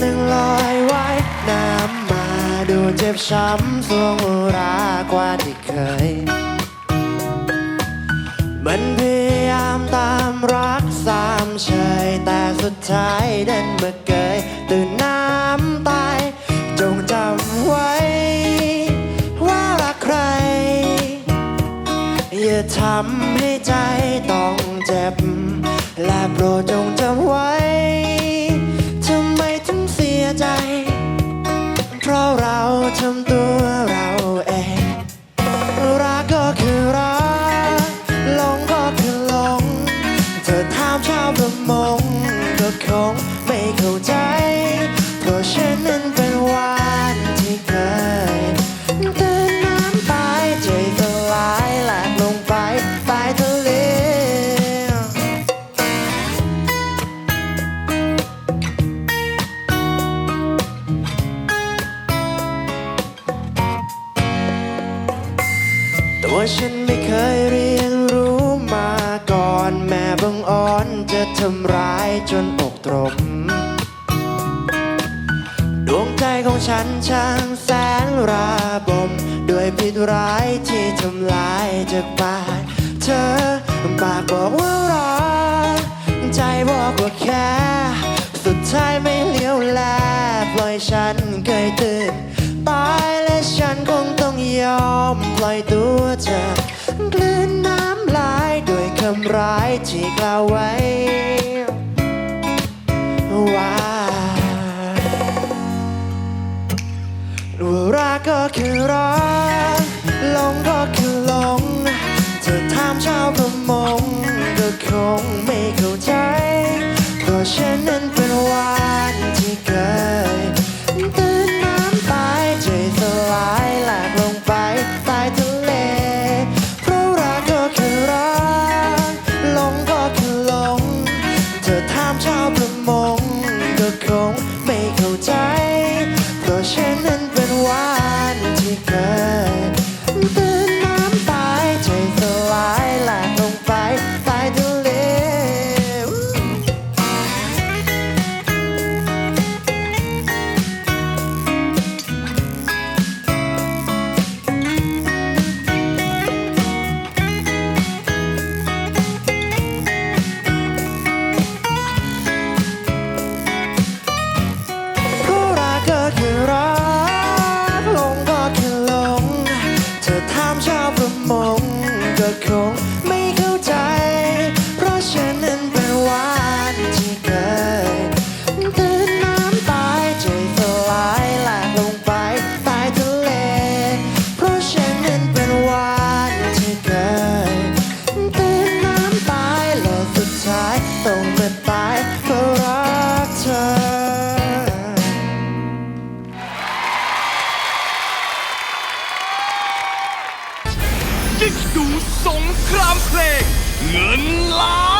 หนึ่งลอยไว้น้ำมาดูเจ็บช้ำสวงรากว่าที่เคย มันพยายามตามรักสามเฉยแต่สุดท้ายเดินมาเกยตื่นน้ำตายจงจำไว้ ว่ารักใคร อย่าทำให้ใจต้องเจ็บ และโปรดจงจำไว้ ตัวฉันไม่เคยเรียนรู้มาก่อนแม่บังอ่อนจะทำร้ายจนอกตรมดวงใจของฉันช่างแสนระบม ด้วยพิษร้ายที่ทำลายจากปากเธอปากบอกว่ารักใจบอกว่าแค่ สุดท้ายไม่เลี้ยวแลปล่อยฉันเคยตื่นำร้ายที่กล่าวไว้ ว่ารักก็คือรักหลงก็คือหลงเธอถามชาวประมง มงก็คงไม่เข้าใจ เพราะฉันนั้นเป็นวานที่เคยตื่น้ำตาใจสลายหลาลงไปใต้ทะเล เพราะฉันนั้นเป็นวานที่เคยตื่น้ำตายและสุดท้ายต้องมาตายเพราะรักเธอ กิ๊กดูสงครามเพลงเงินล้าน